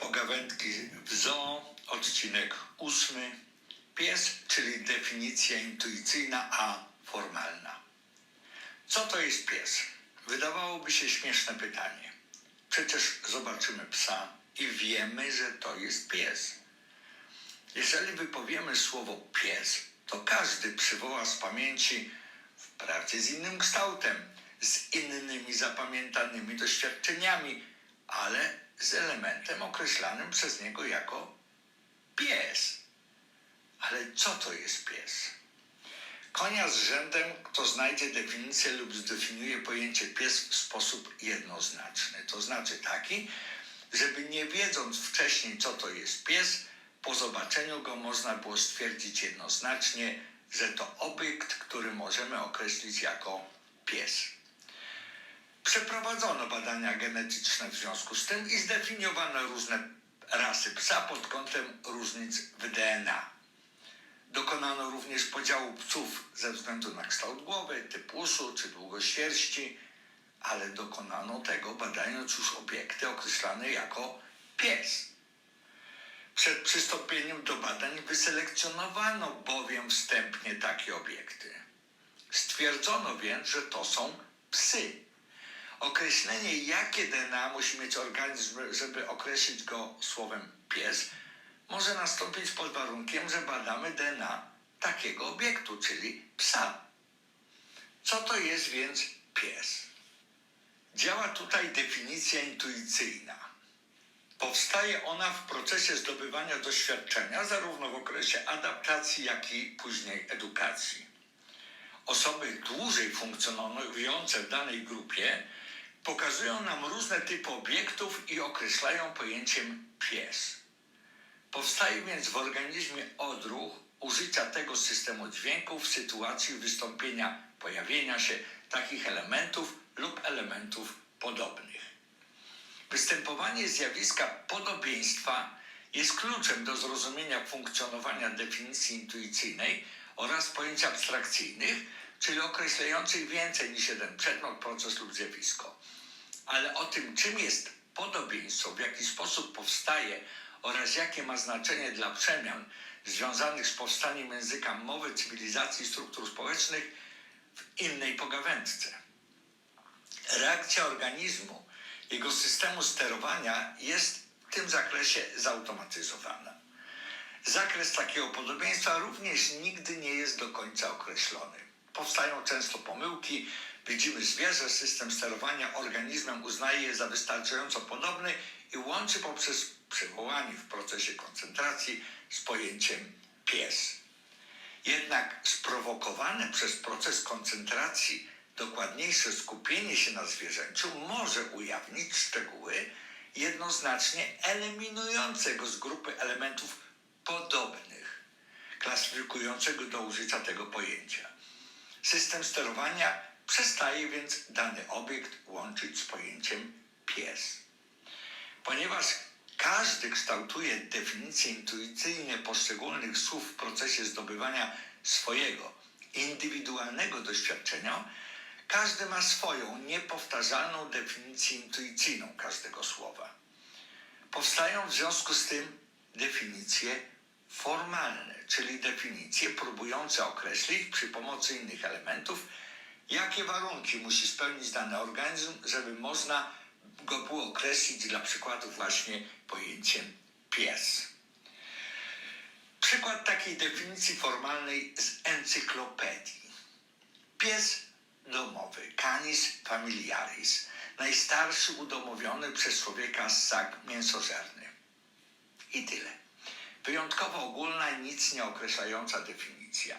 Pogawędki w zoo, odcinek ósmy. Pies, czyli definicja intuicyjna, a formalna. Co to jest pies? Wydawałoby się śmieszne pytanie. Przecież zobaczymy psa i wiemy, że to jest pies. Jeżeli wypowiemy słowo pies, to każdy przywoła z pamięci, wprawdzie z innym kształtem, z innymi zapamiętanymi doświadczeniami, ale z elementem określanym przez niego jako pies. Ale co to jest pies? Konia z rzędem, kto znajdzie definicję lub zdefiniuje pojęcie pies w sposób jednoznaczny. To znaczy taki, żeby nie wiedząc wcześniej, co to jest pies, po zobaczeniu go można było stwierdzić jednoznacznie, że to obiekt, który możemy określić jako pies. Przeprowadzono badania genetyczne w związku z tym i zdefiniowano różne rasy psa pod kątem różnic w DNA. Dokonano również podziału psów ze względu na kształt głowy, typ uszu czy długość sierści, ale dokonano tego badając już obiekty określane jako pies. Przed przystąpieniem do badań wyselekcjonowano bowiem wstępnie takie obiekty. Stwierdzono więc, że to są psy. Określenie, jakie DNA musi mieć organizm, żeby określić go słowem pies, może nastąpić pod warunkiem, że badamy DNA takiego obiektu, czyli psa. Co to jest więc pies? Działa tutaj definicja intuicyjna. Powstaje ona w procesie zdobywania doświadczenia, zarówno w okresie adaptacji, jak i później edukacji. Osoby dłużej funkcjonujące w danej grupie pokazują nam różne typy obiektów i określają pojęciem pies. Powstaje więc w organizmie odruch użycia tego systemu dźwięków w sytuacji wystąpienia, pojawienia się takich elementów lub elementów podobnych. Występowanie zjawiska podobieństwa jest kluczem do zrozumienia funkcjonowania definicji intuicyjnej oraz pojęć abstrakcyjnych, czyli określających więcej niż jeden przedmiot, proces lub zjawisko. Ale o tym, czym jest podobieństwo, w jaki sposób powstaje oraz jakie ma znaczenie dla przemian związanych z powstaniem języka mowy, cywilizacji i struktur społecznych w innej pogawędce. Reakcja organizmu, jego systemu sterowania jest w tym zakresie zautomatyzowana. Zakres takiego podobieństwa również nigdy nie jest do końca określony. Powstają często pomyłki, widzimy zwierzę, system sterowania organizmem uznaje je za wystarczająco podobny i łączy poprzez przywołanie w procesie koncentracji z pojęciem pies. Jednak sprowokowane przez proces koncentracji dokładniejsze skupienie się na zwierzęciu może ujawnić szczegóły jednoznacznie eliminujące go z grupy elementów podobnych, klasyfikującego do użycia tego pojęcia. System sterowania przestaje więc dany obiekt łączyć z pojęciem pies. Ponieważ każdy kształtuje definicje intuicyjne poszczególnych słów w procesie zdobywania swojego indywidualnego doświadczenia, każdy ma swoją niepowtarzalną definicję intuicyjną każdego słowa. Powstają w związku z tym definicje formalne, czyli definicje próbujące określić przy pomocy innych elementów, jakie warunki musi spełnić dany organizm, żeby można go było określić dla przykładu właśnie pojęciem pies. Przykład takiej definicji formalnej z encyklopedii. Pies domowy, canis familiaris, najstarszy udomowiony przez człowieka ssak mięsożerny. I tyle. Wyjątkowo ogólna, nic nie określająca definicja.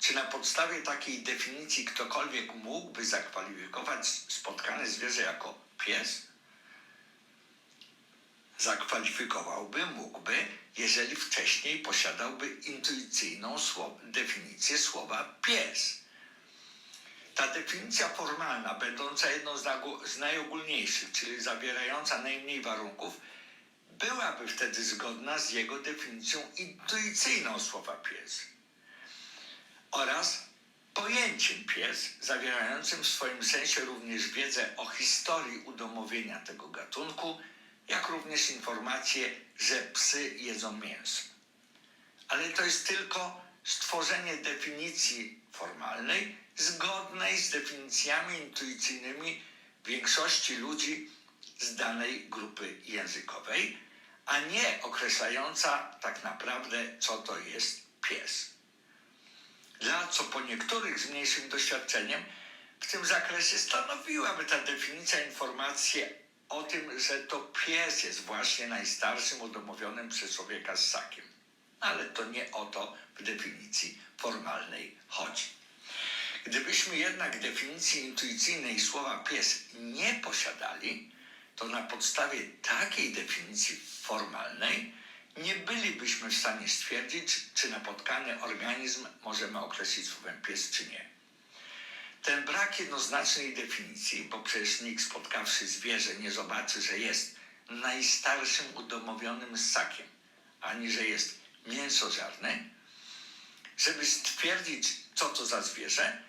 Czy na podstawie takiej definicji ktokolwiek mógłby zakwalifikować spotkane zwierzę jako pies? Zakwalifikowałby, mógłby, jeżeli wcześniej posiadałby intuicyjną definicję słowa pies. Ta definicja formalna, będąca jedną z najogólniejszych, czyli zawierająca najmniej warunków, byłaby wtedy zgodna z jego definicją intuicyjną słowa pies oraz pojęciem pies, zawierającym w swoim sensie również wiedzę o historii udomowienia tego gatunku, jak również informację, że psy jedzą mięso. Ale to jest tylko stworzenie definicji formalnej zgodnej z definicjami intuicyjnymi większości ludzi z danej grupy językowej, a nie określająca tak naprawdę, co to jest pies. Dla co po niektórych z mniejszym doświadczeniem w tym zakresie stanowiłaby ta definicja informację o tym, że to pies jest właśnie najstarszym udomowionym przez człowieka ssakiem. Ale to nie o to w definicji formalnej chodzi. Gdybyśmy jednak definicji intuicyjnej słowa pies nie posiadali, to na podstawie takiej definicji formalnej nie bylibyśmy w stanie stwierdzić, czy napotkany organizm możemy określić słowem pies, czy nie. Ten brak jednoznacznej definicji, bo przecież nikt spotkawszy zwierzę nie zobaczy, że jest najstarszym udomowionym ssakiem, ani że jest mięsożarny, żeby stwierdzić, co to za zwierzę,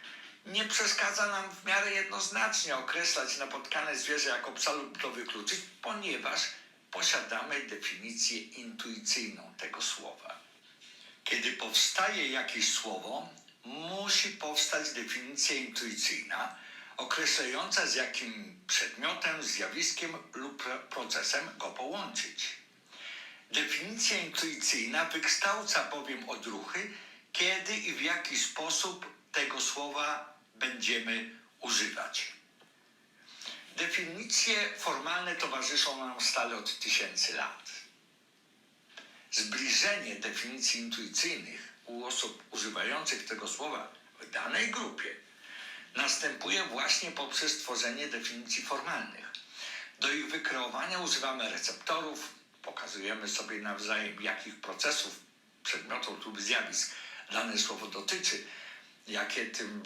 nie przeszkadza nam w miarę jednoznacznie określać napotkane zwierzę jako psa lub to wykluczyć, ponieważ posiadamy definicję intuicyjną tego słowa. Kiedy powstaje jakieś słowo, musi powstać definicja intuicyjna, określająca z jakim przedmiotem, zjawiskiem lub procesem go połączyć. Definicja intuicyjna wykształca bowiem odruchy, kiedy i w jaki sposób tego słowa będziemy używać. Definicje formalne towarzyszą nam stale od tysięcy lat. Zbliżenie definicji intuicyjnych u osób używających tego słowa w danej grupie następuje właśnie poprzez tworzenie definicji formalnych. Do ich wykreowania używamy receptorów, pokazujemy sobie nawzajem, jakich procesów, przedmiotów lub zjawisk dane słowo dotyczy, jakie tym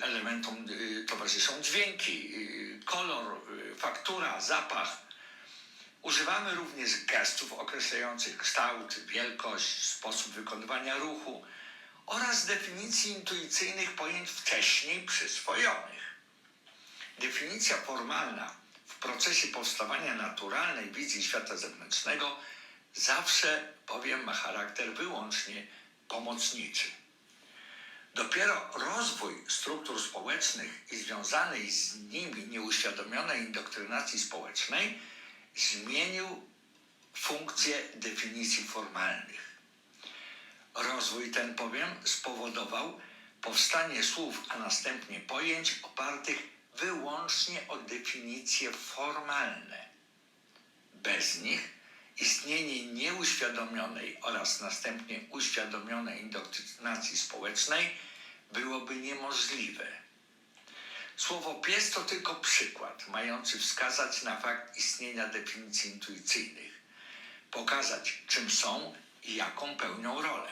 elementom y, towarzyszą dźwięki, y, kolor, y, faktura, zapach. Używamy również gestów określających kształt, wielkość, sposób wykonywania ruchu oraz definicji intuicyjnych pojęć wcześniej przyswojonych. Definicja formalna w procesie powstawania naturalnej wizji świata zewnętrznego zawsze bowiem ma charakter wyłącznie pomocniczy. Dopiero rozwój struktur społecznych i związanej z nimi nieuświadomionej indoktrynacji społecznej zmienił funkcję definicji formalnych. Rozwój ten bowiem spowodował powstanie słów, a następnie pojęć opartych wyłącznie o definicje formalne. Bez nich istnienie nieuświadomionej oraz następnie uświadomionej indoktrynacji społecznej byłoby niemożliwe. Słowo pies to tylko przykład mający wskazać na fakt istnienia definicji intuicyjnych, pokazać czym są i jaką pełnią rolę.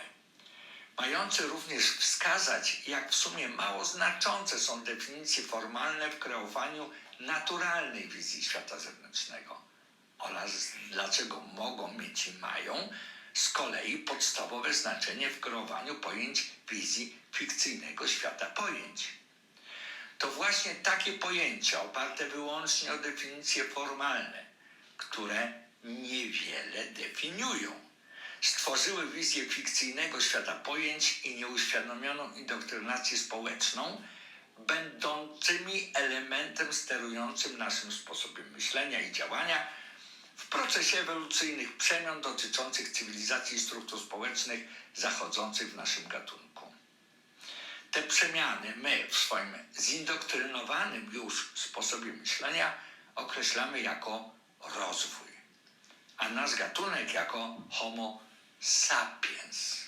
Mający również wskazać, jak w sumie mało znaczące są definicje formalne w kreowaniu naturalnej wizji świata zewnętrznego oraz dlaczego mogą mieć i mają z kolei podstawowe znaczenie w kreowaniu pojęć wizji fikcyjnego świata pojęć. To właśnie takie pojęcia oparte wyłącznie o definicje formalne, które niewiele definiują, stworzyły wizję fikcyjnego świata pojęć i nieuświadomioną indoktrynację społeczną, będącymi elementem sterującym naszym sposobem myślenia i działania w procesie ewolucyjnych przemian dotyczących cywilizacji i struktur społecznych zachodzących w naszym gatunku. Te przemiany my w swoim zindoktrynowanym już sposobie myślenia określamy jako rozwój, a nasz gatunek jako Homo sapiens.